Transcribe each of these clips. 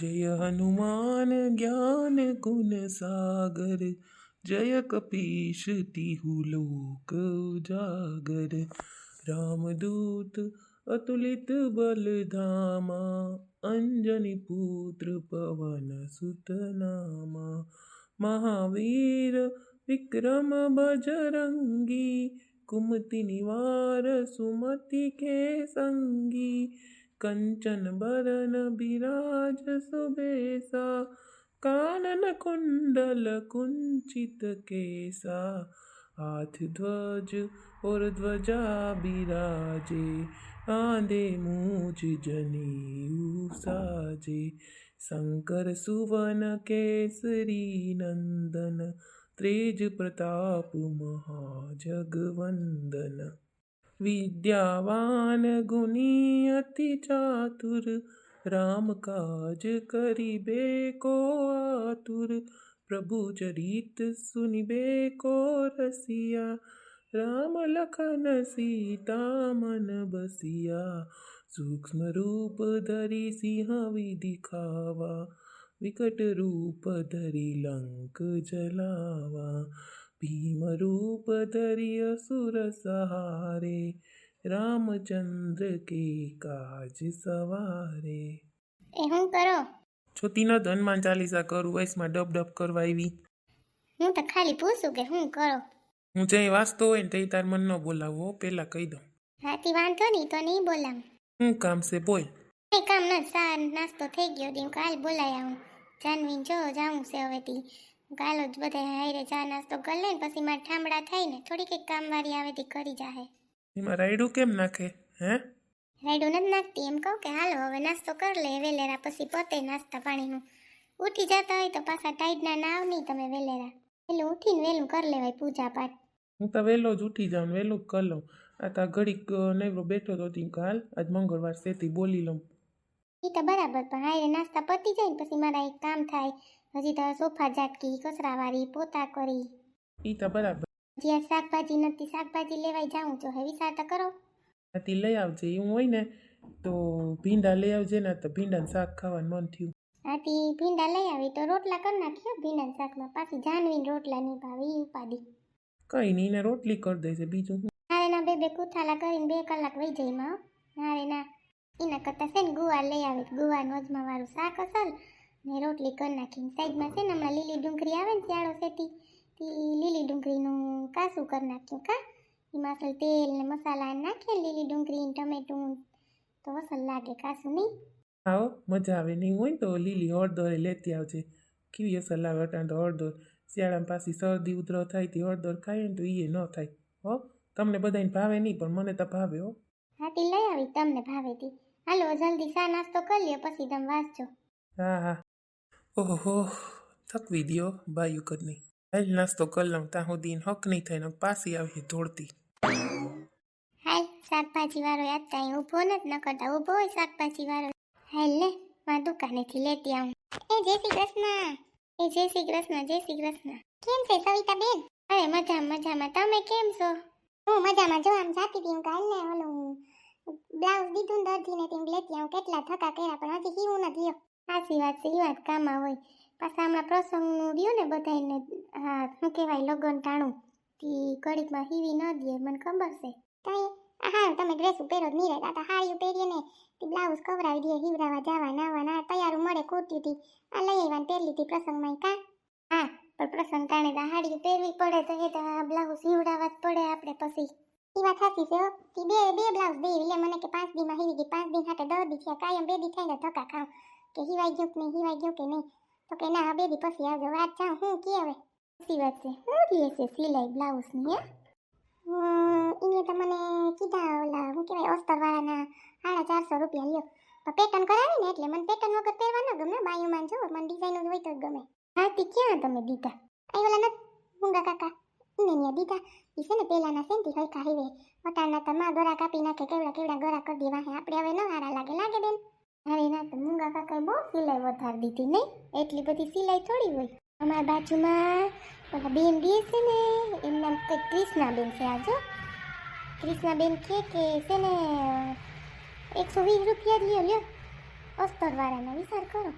જય હનુમાન જ્ઞાન ગુણ સાગર, જય કપીશ તિહુ લોક ઉજાગર. રામદૂત અતુલિત બલધામા, અંજની પુત્ર પવન સુતનામા. મહાવીર વિક્રમ બજરંગી, કુમતિ નિવાર સુમતિ કે સંગી. કંચન બરન બિરાજ સુબેસા કાનન કુંડલ કુંચિત કેસા હાથ ધ્વજ ઓર ધ્વજા બિરાજે આંદે મૂજ જનેયુ સાજે શંકર સુવન કેસરી નંદન ત્રેજ પ્રતાપ મહાજગવંદન વિદ્યાવાન ગુની અતિ ચાતુર રામ કાજ કરીબે કો આતુર પ્રભુ ચરિત સુનિબે કો રસિયા રામ લખન સીતા મન બસિયા સૂક્ષ્મ રૂપ ધરી સિંહ વિદિખાવા વિકટ રૂપ ધરી લંક જલાવા ભીમરૂપ ધરી અસુર સહારે રામચંદ્ર કે કાજ સવારે એ હું કરો? છોતી ન હનુમાન ચાલીસા કરું વયસમાં ડબ ડબ કરવા આવી. હું તો ખાલી પૂછું કે હું કરો? હું જ્યાં વાંચતો હોય ને ત્યાં તાર મન ન બોલાવો પેલા કહી દઉં. હાથી વાંધો નહીં તો નહીં બોલામ. હું કામ છે બોલ. કઈ કામ ના સાર નાસ્તો થઈ ગયો દીમ કાલ બોલાય આવું જાનવી જો જાવું છે હવેથી. કાલો જ બધા હારે ચા નાસ્તો કરી લે ને પછી મારા ઠામડા થાય ને થોડી કંઈક કામવાળી આવે તે કરી જાહે. એમાં રાયડું કેમ નાખે હે? રાયડું નથી નાખતી એમ કહું કે હાલો હવે નાસ્તો કરી લે વેલેરા પછી પોતે નાસ્તા પાણીનું. ઉઠી જતા હોય તો પાછા ટાઈડના નાવ નહીં તમે વેલેરા. પેલું ઉઠીને વેલું કરી લેવાય પૂજા પાઠ હું તો વહેલો જ ઉઠી જાઉં વહેલું જ કરી લઉં. આ તા ઘડીક નેવરો બેઠો તો તી કાલ આજ મંગળવાર સેથી બોલી લઉં. એ તો બરાબર પણ હારે નાસ્તા પતી જાય ને પછી મારા એક કામ થાય. હજી તો સોફા ઝાટકી કસરાવાળી પોતા કરી ઈ તો બરાબર. જ્યાં શાકભાજી નથી શાકભાજી લેવાય જાઉં તો હવે વિચાર તો કરો. આથી લઈ આવજે એવું હોય ને તો ભીંડા લઈ આવજે ને તો ભીંડાનું શાક ખાવાનું મન થયું. આથી ભીંડા લઈ આવી તો રોટલા કરી નાખ્યો ભીંડા શાકમાં. પાછી જાનવીને રોટલા નહીં ભાવે એ ઉપાડી. કઈ નહીં એને રોટલી કરી દેજે બીજું હારે ના બે બે કુથાલા કરીને બે કલાક વહી જાય માં હારે ના એના કરતાં છે ને ગુવાર લઈ આવે ગુવાર નોજમાં વાળું શાક અસલ ને રોટલી કરી નાખીને સાઈડમાં છે ને હમણાં લીલી ડુંગળી આવે ને શિયાળો સેતી તે લીલી ડુંગળીનું કાસું કરી નાખ્યું કા? એમાં અસલ તેલ ને મસાલા નાખીએ લીલી ડુંગળી ટમેટું તો અસલ લાગે કાસું નહીં. આવો મજા આવે નહીં હોય તો લીલી હળદર લેતી આવજે. કેવી અસર આવે અટાણ તો હળદર. શિયાળામાં પાછી શરદી ઉધરો થાય તે હળદર ખાય ને તો એ ન થાય. હો તમને બધાને ભાવે નહીં પણ મને તો ભાવે હો. હા તે લઈ આવી તમને ભાવે ભાવેતી હાલો જલ્દી સા નાસ્તો કરી લ્યો પછી તમે વાંચજો. હા હા. ઓહો થકવી દ્યો બાયું કદની હાલ નાસ્તો કરી લઉં ત્યાં સુધી એને હક નહીં થઈને પાછી આવી દોડતી હાલ શાકભાજી વાળો યાદ કાંઈ ઊભો નથી ન કરતા ઊભો હોય શાકભાજી વાળો હાલ ને મારા દુકાનેથી લેતી આવું એ જય શ્રી કૃષ્ણ એ જય શ્રી કૃષ્ણ જય શ્રી કૃષ્ણ કેમ છે સવિતા બેન અરે મજામાં મજામાં તમે કેમ છો હું મજામાં જો આમ જાતી હતી હું કાલ ને ઓલું બ્લાઉઝ દીધું દર્જીને તેમ લેતી આવું કેટલા થકા કર્યા પણ હજી હીવું નથી સાચી વાત છે એ વાત કામમાં હોય. પાછા હમણાં પ્રસંગનું રહ્યું ને બધાને હા, શું કહેવાય, લગ્ન ટાણું. તી ઘડીકમાં હીવી ન દે, મને ખબર છે. કઈ? હા, તમે ડ્રેસ પહેરો જ નહીં રહેતા. તા હાડીઓ પહેરીએ ને તે બ્લાઉઝ કવરાવી દે હીવરાવા જવા, નાવા, ના, તૈયારું મળે કુર્તી આ લઈ આવ્યા પહેરી પ્રસંગમાં કા? હા, પણ પ્રસંગ ટાણે તો હાડીઓ પહેરવી પડે તો એ તો બ્લાઉઝ હીવડાવવા જ પડે આપણે પછી. એ વાત સાચી છે. બે બે બ્લાઉઝ બે એટલે મને કે પાંચ દીમાં હીવી ગઈ પાંચ દિન હાટે દસ દી કાયમ બે દી થઈને ધક્કા ખાવ કે હિવાઈ ગયો કે નહીં હિવાઈ ગયો કે નહીં? તો કે ના હવે દી પછી આવજો. વાત જાઉં. હું કે હવે? સાચી વાત છે. હું લે છે સિલાઈ બ્લાઉઝની હે? એને તો મને કીધા ઓલા શું કહેવાય અસ્તરવાળાના સાડા ચારસો રૂપિયા લ્યો. પણ પેટર્ન કરાવી ને એટલે મને પેટર્ન વગર પહેરવા ન ગમે બાયુમાં જો મને ડિઝાઇન જ હોય તો જ ગમે. હા તે ક્યાં તમે દીધા? અહીં ઓલા નથી મુંગા કાકા એને ન્યા દીધા. ઈ છે ને પેલાના સેન્ટી હરખા હિવે વટાણના તમા ગોરા કાપી નાખે કેવડા કેવડા ગોરા કરી દેવા હે આપણે હવે ન હારા લાગે. લાગે બેન? અરે ના, તો મુંગા કાકાએ બહુ સિલાઈ વધારી દીધી નહીં એટલી બધી સિલાઈ થોડી હોય. અમારા બાજુમાં ઓલા બેન રહે છે ને એમ નામ કંઈક ક્રિષ્નાબેન છે આ જો. ક્રિષ્નાબેન કે કે છે ને, એકસો વીસ રૂપિયા લ્યો લ્યો. અસ્તરવાળાનો વિચાર કરો.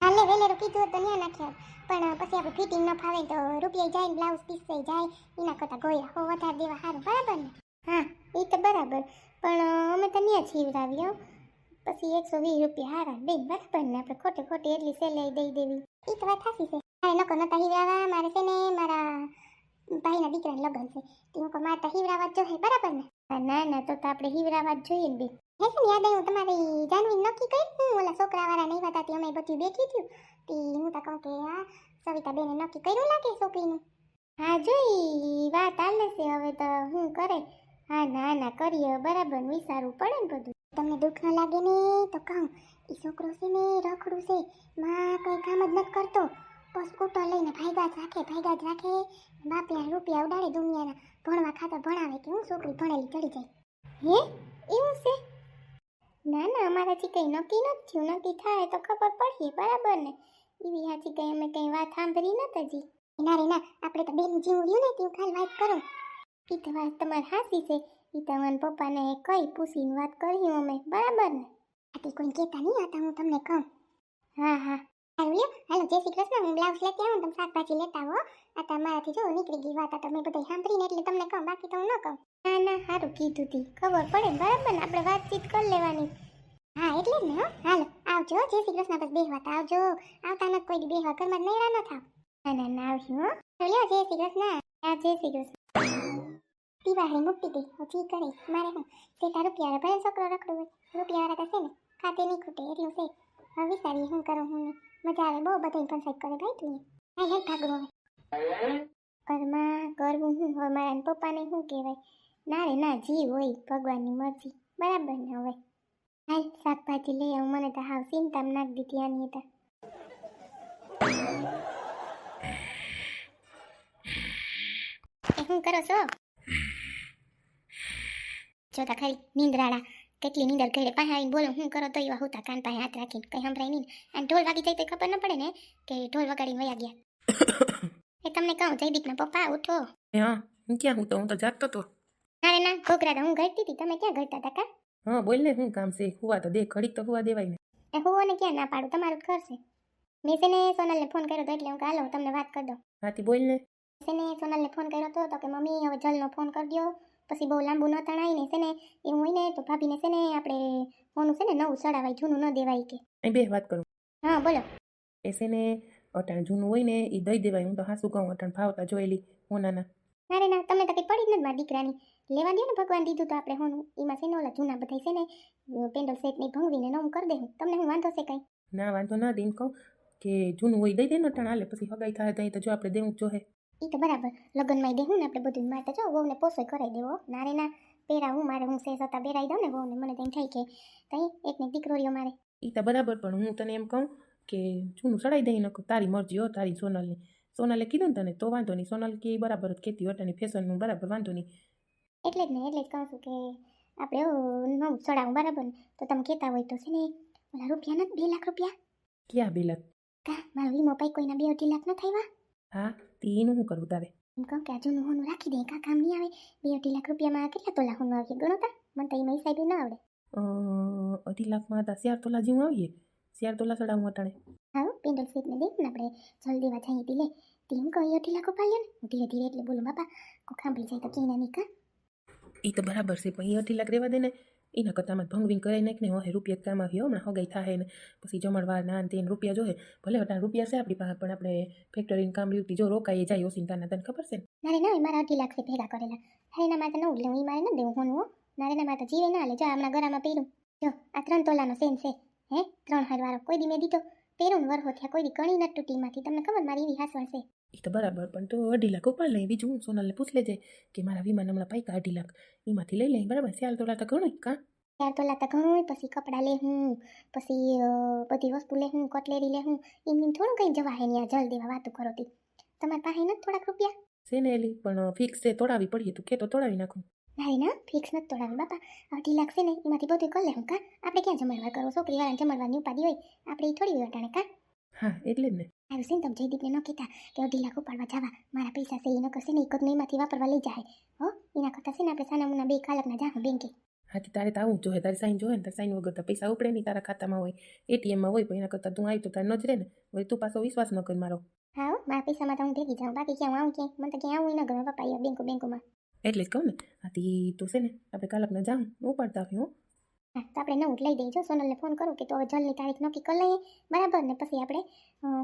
પહેલેરું કીધું હોત તો ન્યા નાખ્યા પણ પછી આપણે ફિટિંગ ન ફાવે તો રૂપિયા જાય ને બ્લાઉઝ પીસાઈ જાય, એના કરતાં ગોયા. હો, વધારે દેવા સારું, બરાબર ને? હા એ તો બરાબર. પણ અમે તો ન્યા જીવડાવ્યો પછી એકસો વીસ રૂપિયા હારા બેન બરાબર ને આપણે ખોટે ખોટી એટલી સેલાઈ દઈ દેવી. એ તો વાત સાચી છે. મારે નકો નતા હીવડાવવા મારે છે ને મારા ભાઈના દીકરાને લગ્ન છે. તે કહું મારે તો હીવડાવવા જ જોઈએ બરાબર ને? ના ના, તો આપણે હિવરાવા જોઈએ ને બેન. હે છે ને યાદ આવ્યું? તમારી જાનવી નક્કી કરી? હું ઓલા છોકરાવાળા નહીં હતા તે અમે બધું બેઠી થયું. તે હું તો કહું કે આ સવિતા બેને નક્કી કર્યું લાગે છોકરીનું? હા, જોઈ વાત હાલે છે. હવે તો હું કરે? હા, ના ના, કરીએ. બરાબર, વિચારવું પડે ને બધું. તમને દુઃખ ન લાગે ને, તો કહું એ છોકરો છે ને, રખડું છે. માં કંઈ કામ જ નથી કરતો. બસ સ્કૂટર લઈને ભાઈગા જ રાખે ભાઈગા જ રાખે. બાપિયા રૂપિયા ઉડાડે દુનિયાના ભણવા ખાતર ભણાવે કે હું છોકરી ભણેલી ચડી જાય. હે? એવું છે? ના ના અમારાથી કંઈ નક્કી નથી થયું. નક્કી થાય તો ખબર પડશે બરાબર ને? એવી હાથી કંઈ અમે કંઈ વાત સાંભળી નથી હજી. ના રે ના, આપણે તો બેન જેવું રહ્યું ને, તેવું ખાલી વાત કરો. એ તો વાત તમારી હાસી છે. એ તમારા પપ્પાને કઈ પૂછીને વાત કરી અમે, બરાબર ને? આથી કોઈ કહેતા નહીં હતા, હું તમને કહું. હા હા. લ્યો. હાલો, જય શ્રી કૃષ્ણ. હું બ્લાઉઝ લેતી આવું તમે શાકભાજી લેતા આવો. આ તમારાથી જો નીકળી ગઈ વાત તમે બધા સાંભળીને એટલે તમને કહું, બાકી તો હું ન કહું. ના ના સારું કીધું તી. ખબર પડે, બરાબર ને? આપણે વાતચીત કરી લેવાની. હા, એટલે ને, હો. હાલો, આવજો. જય શ્રી કૃષ્ણ, બસ બેહવા તો આવજો. આવતા નથી કોઈ બેહવા, ઘરમાં નૈરા ન થાવ. ના ના ના આવશું હો. લ્યો, જય શ્રી કૃષ્ણ. હા, જય શ્રી કૃષ્ણ. દિવાળી મૂકી દે હજી કરે, મારે હું. તારું રૂપિયા ભલે છોકરો રખડું હોય રૂપિયાવાળા તો છે ને, ખાતે નહીં ખૂટે, એટલું છે. હવે વિચારીએ શું કરું, હું. મજા આવે, બહુ બધાની પંચાયત કરે, ભાઈ તું હા હે ભાગવું હવે. ઘરમાં કરવું હું, હવે મારા પપ્પાને શું કહેવાય? ના રે, ના જીવ હોય, ભગવાનની મરજી, બરાબર ને હવે? હાલ શાકભાજી લઈ આવું, મને તો હાવ ચિંતા નાખ દીધી આની હતા શું કરો છો? જોતા ખરી નીંદરાડા કેટલી નીંદર ઘરે પાસે આવીને બોલો હું કરો તો એવા હોતા કાન પાસે હાથ રાખીને કંઈ સંભળાય નહીં. અને ઢોલ વાગી જાય તો ખબર ન પડે ને કે ઢોલ વગાડીને વયા ગયા. એ તમને કહું જયદીપના પપ્પા ઉઠો. હા હું ક્યાં હું તો હું તો જાગતો તો. ના ના ઘોઘરા હું ઘટતી હતી. તમે ક્યાં ઘટતા હતા કા? હા બોલ ને શું કામ છે? હુવા તો દે ઘડીક તો હુવા દેવાય ને. એ હું ને ક્યાં ના પાડું? તમારું ઘર છે. મેં છે ને સોનલને ફોન કર્યો તો એટલે હું કાલો તમને વાત કરી દઉં. હાથી બોલ ને. છે ને સોનલને ફોન કર્યો તો કે મમ્મી હવે જલનો ફોન કરી દ્યો. પછી બહુ લાંબુ ન તણાય ને છે ને એવું હોય ને તો ભાભીને છે ને આપણે ફોનું છે ને નવું સડાવાય જૂનું ન દેવાય કે. બે વાત કરું. હા બોલો. એ છે ને અટાણ જૂનું હોય ને એ દઈ દેવાય. હું તો હાસું કહું અટાણ ભાવતા જોયેલી હું નાના અરે ના તમે તો કંઈ પડી જ નથી મારી દીકરાની. લેવા દે ને ભગવાન દીધું તો આપણે હોનું. એમાં છે ને ઓલા જૂના બધા છે ને પેન્ડલ સેટ ને ભંગવીને નવું કરી દે તમને હું વાંધો છે કંઈ? ના વાંધો ના દીન કહું કે જૂનું હોય દઈ દે ને અટાણ હાલે પછી હગાઈ થાય તો તો જો આપણે દેવું જ જોહે. એ તો બરાબર લગ્નમાં દેવું ને આપણે બધું મારે તો જો વહુને પોસોય કરાવી દેવો. ના ના પહેરા હું મારે હું સેસ હતા પહેરાવી દઉં ને વહુને મને તેમ થાય કે તઈ એક ને દીકરો રહ્યો મારે. એ તો બરાબર પણ હું તને એમ કહું કે જૂનું સડાઈ દઈ નકો તારી મરજી હો તારી સોનલની. સોનલે કીધું ને તને તો વાંધો નહીં. સોનલ કે એ બરાબર જ કહેતી અટાની ફેશનનું બરાબર વાંધો નહીં. એટલે જ ને એટલે જ કહું છું કે આપણે નવું ચડાવું બરાબર ને તો તમે કહેતા હોય તો છે ને ઓલા રૂપિયા નથી બે લાખ રૂપિયા? ક્યાં બેલા કા મારો વીમો પાઈ કોઈના બે અઢી લાખ ન થાય? હા? તે એનું શું કરવું તારે? એમ કહું કે આ જૂનું હોનું રાખી દે કાં કામ નહીં આવે? બે અઢી લાખ રૂપિયામાં કેટલા તોલા હોનું આવીએ? ગણો તા મને તો એમાં હિસાબી ના આવડે. અઢી લાખમાં હતા શિયાર તોલા જેવું આવીએ? શિયાર તોલા ચડાવું અટાણે. હા પેન્ડલ સેટને દેખ ને આપણે જલ્દી જઈએ તી લે. તે હું કહું અઢી લાખ ઉપાડ્યો ને? હું ધીરે ધીરે એટલે બોલું બાપા કોઈ ખાંભળી જાય તો કે ના નહીં કા? એ તો બરાબર છે પણ એ અઢી લાખ રહેવા દે ને. એના કરતામાં ભંગવીન કરાઈ નાખ ને હોય રૂપિયા કામ આવ્યો હમણાં હગાઈ થાય ને પછી જમણવાર ના ને તેને રૂપિયા જોહે ભલે અટાણ રૂપિયા છે આપણી પાસે પણ આપણે ફેક્ટરીનું કામ રહ્યું જો રોકાઈ જાય ઓસિંતાના તને ખબર છે મારે ના મારા અઢી લાખ ભેગા કરેલા હા એના માટે નવું લેવું એ મારે ન દેવું હોનું મારે નારે ના મારે જીવે ના લે જો હમણાં ગરામાં પહેરું જો આ ત્રણ તોલાનો સેમ છે હે ત્રણ હાર વાળો કોઈ દી મેં દીધો પહેરું ને વરહો થયા કોઈ દી કણી નથી તૂટીમાંથી તમને ખબર મારી એવી હાસવણ છે એ તો બરાબર પણ તો અઢી લાખ ઉપર લઈ બીજું હું સોનલને પૂછ લેજે કે મારા વિમાન હમણાં પાઈકા અઢી લાખ. એમાંથી લઈ લઈ બરાબર? સ્યાલ તોલા તો ઘણું કા? ત્યાર તોલા તો ઘણું પછી કપડાં લે હું પછી બધી વસ્તુ લે હું કટલેરી લે હું એમ એમ થોડું કંઈ જવા હે ત્યાં જલ દેવા વાતો કરો તી. તમારી પાસે નથી થોડાક રૂપિયા? છે ને એલી પણ ફિક્સ છે તોડાવી પડીએ તું કે તો તોડાવી નાખું. ના ના ફિક્સ નથી તોડાવી બાપા. અઢી લાખ છે ને એમાંથી બધું કરી લે હું કા? આપણે ક્યાં જમણવાર કરો? છોકરી વાળાને જમણવારની ઉપાધિ હોય આપણે એ થોડી વાટાણે કા? હા એટલે જ ને. આવ્યું છે ને તમે જયદીપને ન કહેતા કે અઢી લાખ ઉપાડવા જવા? મારા પૈસા છે એનો કરશે ને એક જ એમાંથી વાપરવા લઈ જાય હો એના કરતાં છે ને આપણે સાનામુના બે કાલકના જાહું બેંકે. હાથી તારે તો આવું જોઈએ તારી સાઈન જોઈએ ને તારી સાઈન વગર તો પૈસા ઉપડે નહીં તારા ખાતામાં હોય. એટીએમમાં હોય પણ એના કરતાં તું આવી તો તારે ન જ રહે ને. વળી તું પાછો વિશ્વાસ ન કર મારો. હા હો, મારા પૈસામાં તો હું ભેગી જાઉં. બાકી ક્યાં હું આવું ક્યાંય મને તો ક્યાં આવું એના ગમે પપ્પા અહીંયા બેંકો બેંકોમાં. એટલે જ કહું ને હાથી તો છે ને આપણે કાલકના જાઉં ઉપાડતા આવ્યું હો તો આપણે નવું લઈ દઈએ. જો સોનલને ફોન કરું કે તો હવે જલ્દની તારીખ નક્કી કરી લઈએ. બરાબર ને? પછી આપણે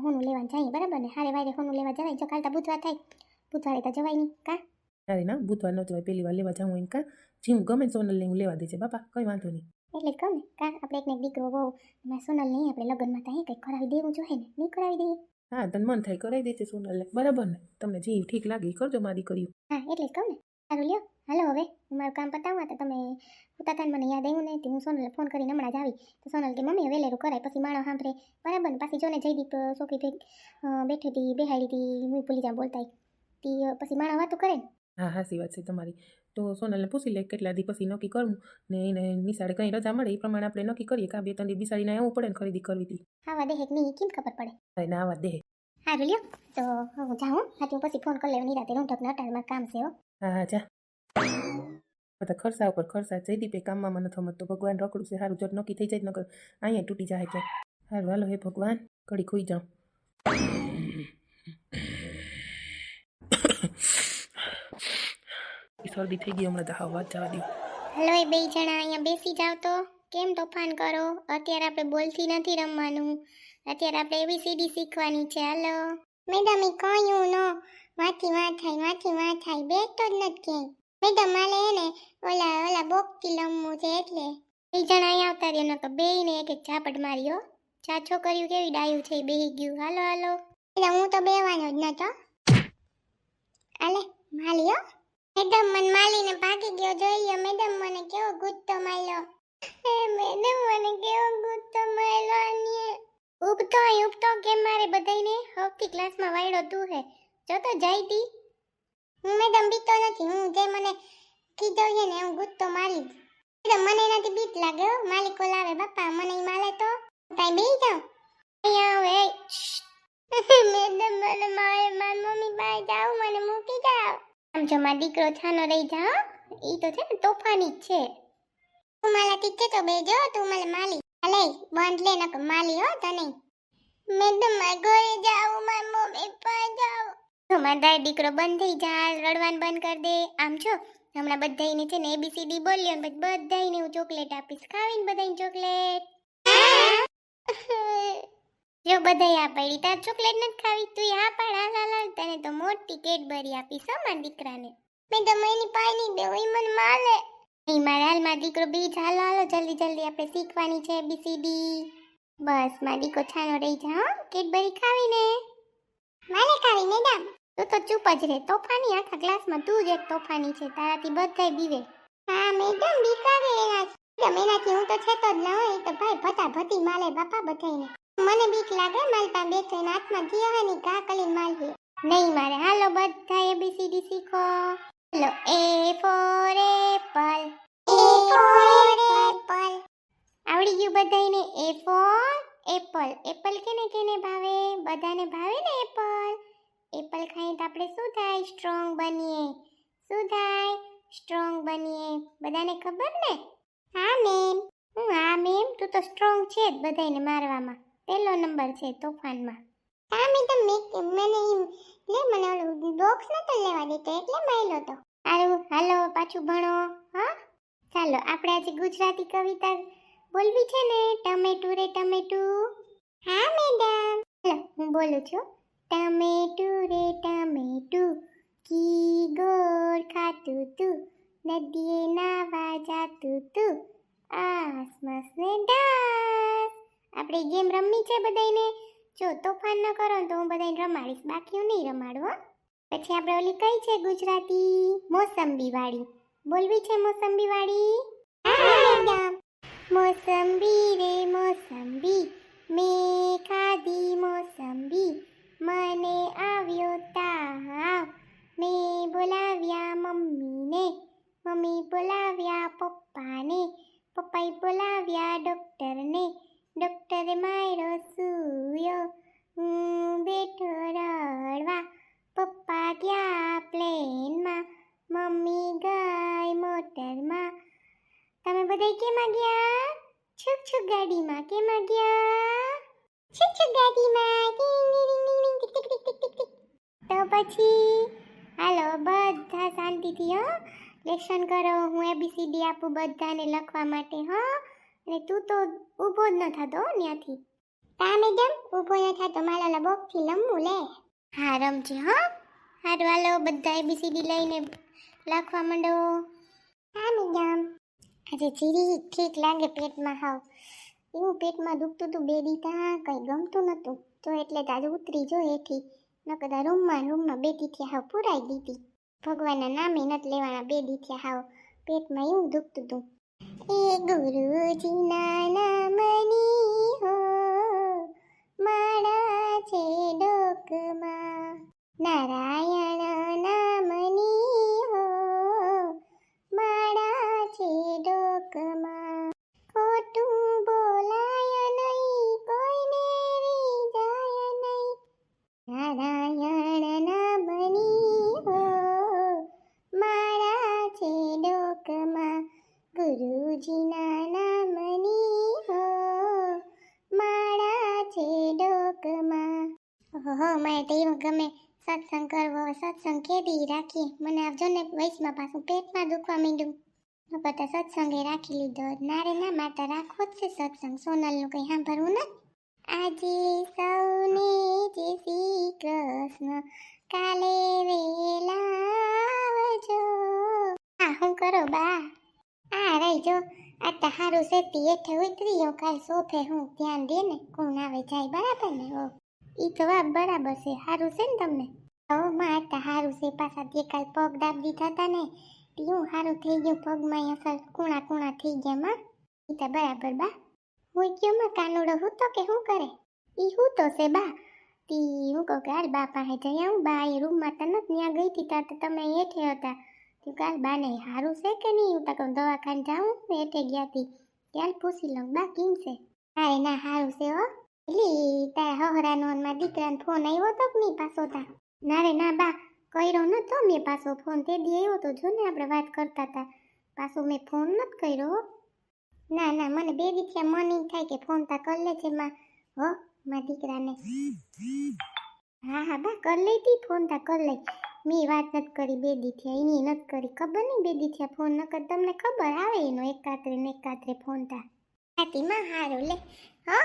હોનું લેવા જઈએ. બરાબર ને? હારે વારે હોનું લેવા જવાય? જો કાલ તો બુધવાર થાય. બુધવારે તો જવાય નહીં. કા? અરે ના બુધવાર નહોતું હોય. પહેલી વાર લેવા જાઉં એમ કા? જીવું ગમે સોનલને હું લેવા દેજે બાપા કંઈ વાંધો નહીં. એટલે કહું ને. કા? આપણે એક દીકરો બહુ એમાં સોનલ નહીં આપણે લગ્નમાં ત્યાં કંઈક કરાવી દેવું જોઈએ ને? નહીં કરાવી દઈએ? હા તને મન થાય કરાવી દેજે સોનલ બરાબર ને? તમને જે ઠીક લાગે કરજો મારી કર્યું. હા એટલે કહું ને. સારું લ્યો. હાલો હવે હું મારું કામ પતાવવા તો તમે ઉતા થાય મને યાદ આવ્યું ને તે હું સોનલ ફોન કરીને હમણાં જ આવી. તો સોનલ કે મમ્મી વેલેરું કરાય પછી માણો સાંભળે. બરાબર ને પાછી જોને જયદીપ છોકરી બેઠી હતી બેહાડી હતી હું ભૂલી જાઉં બોલતા તી પછી માણો વાતો કરે ને? હા સી વાત છે તમારી. તો સોનલને પૂછી લે કેટલા દી પછી નક્કી કરવું ને એને નિશાળે કંઈ રજા મળે એ પ્રમાણે આપણે નક્કી કરીએ કે આ બે ત્રણ દી બિસાડીને આવવું પડે ને ખરીદી કરવી હતી આવા દેહે નહીં કેમ ખબર પડે? ના આવા દે સારું લ્યો. તો હું જાઉં હાથી હું પછી ફોન કરી લેવું નિરાતે રૂંઢકને અટાણમાં કામ છે હો. હા હા જા. બધા ખર્ચા ઉપર ખર્ચા. જયદીપે કામમાં મને થમત તો ભગવાન રખડું છે. સારું જટ નક્કી થઈ જાય નકર. અહીંયા તૂટી જાય કે હારું હાલો હે ભગવાન. ઘડી ખોઈ જાઉં. શરદી થઈ ગઈ હમણાં તો હા વાત જવા દઉં. હલો એ બે જણા અહીંયા બેસી જાવ તો કેમ તોફાન કરો? અત્યારે આપણે બોલથી નથી રમવાનું. અત્યારે આપણે એબીસીડી શીખવાની છે. હાલો મેડમ એ કહ્યું નો? વાથી વા થાય વાથી વા થાય બેઠતો જ નથી ક્યાંય. મેડમ માલે એને ઓલા ઓલા બોકથી લમવું છે એટલે. એ જણા અહીંયા આવતા રહ્યો, નકર બેયને એક એક ઝાપટ માર્યો ચા છોકરીઓ કેવી ડાયું છે બેહી ગયું. હાલો હાલો. એટલે હું તો બેવાનો જ નતો. આલે માલ્યો મેડમ મને માલીને ભાગી ગયો જોઈએ મેડમ મને કેવો ગુસ્સો માર્યો એ મેડમ મને કેવો ગુસ્સો માર્યો ને ઉપતો અહીં ઉપતો કેમ મારે બધાયને? હવતી ક્લાસમાં વાયડો તું હે. જો તો જઈ તી હું મેડમ બીતો નથી, હું જે મને કીધો છે ને, હું ગુત્તો મારી. મેડમ મને એનાથી બીક લાગે હો. માલિકો લાવે બાપા, મને ઈ માલે તો. તાઈ બેહી જાઉં? અહીંયા આવો મેડમ મને મારે, મારી મમ્મી પાસે જાવ મને મૂકી જાવ આમ જો મારો દીકરો છાનો રહી જા ઈ તો છે ને, તોફાની જ છે. તું મારા ટીચે તો બેજો, તું મને માલી અલે, બંધ લે નક માલી હો તને. મેડમ માર ઘરે જાવ માર મમ્મી પા જાવ તો મારો દીકરો બંધ થઈ જા રડવાનું બંધ કર દે. આમ છો હમણાં બધાયને છે ને એબીસીડી બોલ્યો ને પછી બધાયને હું ચોકલેટ આપીશ. ખાવીને બધાયને ચોકલેટ. જો બધાય આ પડી, તાર ચોકલેટ નથી ખાવી? તું આ પાડ આ હાલ તને તો મોટી કેડબરી આપીશ હો મારા દીકરાને. મેં તો એની પાણી દે મને માલે. મારા હાલમાં દીકરો બીજ હાલો હાલો, જલ્દી જલ્દી આપણે શીખવાની છે બીસીડી બસ, માં દીકરો છાનો રહી જા, હો. કેડબરી ખાવીને. માલે ખાવી, મેડમ? તું તો ચૂપ જ રહે. તોફાની આખા ક્લાસમાં તું જ એક તોફાની છે. તારાથી બધાય બીવે. હા, મેડમ, બીકાવે એના મેડમ એનાથી હું તો છેતો જ ના હોય. તો ભાઈ ભતા ભતી માલે બાપા બધાને મને બીક લાગે મારી પાસે બે ત્રણ હાથમાં ઘી હોય ને ઘા કલી માલવી નહીં મારે. હાલો બધા એબીસીડી શીખો. લો A for apple A for apple આવડી ગયું બધાયને? એ ફોર એપલ એપલ કેને કેને ભાવે? બધાને ભાવે ને એપલ એપલ ખાઈએ તો આપણે શું થાય? સ્ટ્રોંગ બનીએ. શું થાય? સ્ટ્રોંગ બનીએ. બધાને ખબર ને? હા મેમ હું હા મેમ તું તો સ્ટ્રોંગ છે જ બધાયને મારવામાં. પહેલો નંબર છે તોફાનમાં. હા મેં મને ઈ લે મને ઓલું બોક્સ નતો લેવા દેતો એટલે માયલો તો. સારું હાલો, પાછું ભણો, હા. ચાલો, આપણે આજે ગુજરાતી કવિતા બોલવી છે ને, ટમેટું રે ટમેટું. હા, મેડમ. ચાલો હું બોલું છું. ટમેટું રે ટમેટું કી ગોળ ખાતું તું, નદીએ નાવા જાતું તું. આસમાસ ને ડાસ આપણે ગેમ રમવી છે બધાયને? જો તોફાન ન કરો તો હું બધાને રમાડીશ. બાકી હું નહીં રમાડું, હો. પછી આપણે ઓલી કઈ છે ગુજરાતી? મોસંબીવાળી. બોલવી છે મોસંબીવાળી? મોસંબી રે મોસંબી મેં ખાધી મોસંબી. મને આવ્યો તાવ. મેં બોલાવ્યા મમ્મીને. મમ્મી બોલાવ્યા પપ્પાને. પપ્પાએ બોલાવ્યા ડોક્ટરને. ડોક્ટરે માયરો સૂયો. હું બેઠો રડવા પપ્પા ગયા પ્લેનમાં. મમ્મી ગઈ મોટરમાં. તમે કેમાં ગયા? છુક છુક ગાડીમાં કેમાં ગયા? છુક છુક ગાડીમાં. તો પછી? હાલો, બધા શાંતિથી હો. લેક્શન કરો, હું એબીસીડી આપું બધાને લખવા માટે, હો. અને તું તો ઊભો જ ન થતો ત્યાંથી તા મેડમ ઊભો ન થતો? મારા બોકથી લંબુ લે. હા, રમજે, હો. હારું, હાલો, બધા એબીસીડી લઈને લખવા માંડો. હા, મેડમ. આજે જીરી ઠીક લાગે પેટમાં હાવ. એવું પેટમાં દુખતું હતું બે દીતા કંઈ ગમતું નહોતું. તો એટલે જ ઉતરી જો એથી ન કદા રૂમમાં રૂમમાં બે દીથી હાવ પુરાઈ દીધી. ભગવાનના નામે નથી લેવાના બે દીથી હાવ. પેટમાં એવું દુખતું હતું એ ગુરુજીના નામની હો માળા છે ડોકમાં. નારાયણ નામની ઓહો મને તો ગમે. સત્સંગ કરવો સત્સંગ કેદી રાખીએ. મને આવજો ને વયસમાં પાછું પેટમાં દુખવા માંડ્યું. તો સત્સંગે રાખી લીધો નારે ના માતા રાખવો જ છે સત્સંગ. સોનલનું કંઈ સાંભળવું ને? આજે સૌને જે શ્રી કૃષ્ણ. કાલે વેલા આવજો. આ હું કરો બા? આ રહી જો. આ તો હારું સેતી એઠે ઉતરી હું કાલ સોફે હું ધ્યાન દે ને. કોણ આવે જાય? બરાબર ને? ઓ તો વાત બરાબર છે સારું છે ને તમને? હવે માં સારું તો છે, પાછા તે કાલ પગ દાબ થતા ને હું સારું થઈ ગયું, પગમાં અસર કુણા કુણા થઈ ગયા, માં? એ તો બરાબર, બા. હું કયો, માં, કાનુડો, હું તો કે શું કરે? એ હું તો છે, બા. તી હું કહું કે હાલ બા પાસે જઈ આવું, બા એ રૂમમાં તો નથી ત્યાં ગઈ હતી, ત્યાં તો તમે હેઠે હતા. તું કાલ બાને સારું છે કે નહીં? હું તો કહું, દવાખાને જાઉં હેઠે ગયા હતી ત્યાર પૂછી લઉં, બા, કેમ છે? હા ના સારું છે, હો. એલી તારા હહરાનો અને મારા દીકરાનો ફોન આવ્યો તો નહીં પાછો તા ના રે ના બા, કર્યો નતો મેં પાછો ફોન તે દી આવ્યો તો જો ને આપણે વાત કરતા હતા. પાછો મેં ફોન નથી કર્યો. ના ના, મને બે દીથી મન એમ થાય કે ફોન તા કરી લેજે માં. હો માં દીકરાને. હા હા, બા, કરી લઈ ફોન તા, કરી લઈ મેં વાત નથી કરી બે દીથી એની નથી કરી. ખબર નહીં બે દીથી ફોન ન કર. તમને ખબર આવે એનો એકાત્રે ને એકાત્રે ફોન તા. હાથી માં હારું, લે. હો.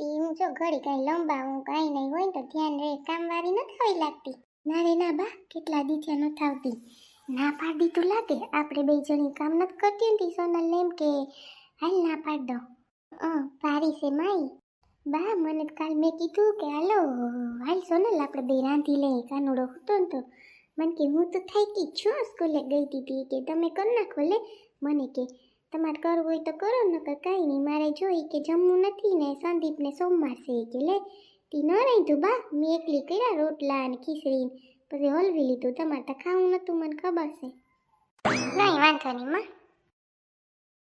તી હું જો ઘડી કાંઈ લંબા હું કાંઈ નહીં હોય ને તો ધ્યાન રહે, કામવાળી નથી આવી લાગતી. ના રે ના બા, કેટલા દીથી નથી આવતી. ના પાડી તો લાગે, આપણે બે જણી કામ નથી કરતી ને સોનલ એમ કે હાલ ના પાડ દો. અ પારી છે માઈ. બા, મને કાલ મેં કીધું કે હાલો, હાલ સોનલ આપણે બે રાંધી લઈએ કાનુડો હતો ને તો. મને કે હું તો થાકી છું, સ્કૂલે ગઈ હતી કે તમે કરી નાખો લે. મને કે તમારે કરવું હોય તો કરો, નકર કાંઈ નહીં. મારે જોઈ કે જમવું નથી ને સંદીપને સોમવાર છે કે લે. તી ન રહી તું બા, મેં એકલી કર્યા રોટલા અને ખીચડી. પછી હલવી લીધું. તમારે તો ખાવું નહોતું મને ખબર છે. નહીં, વાંધો નહીં, માં.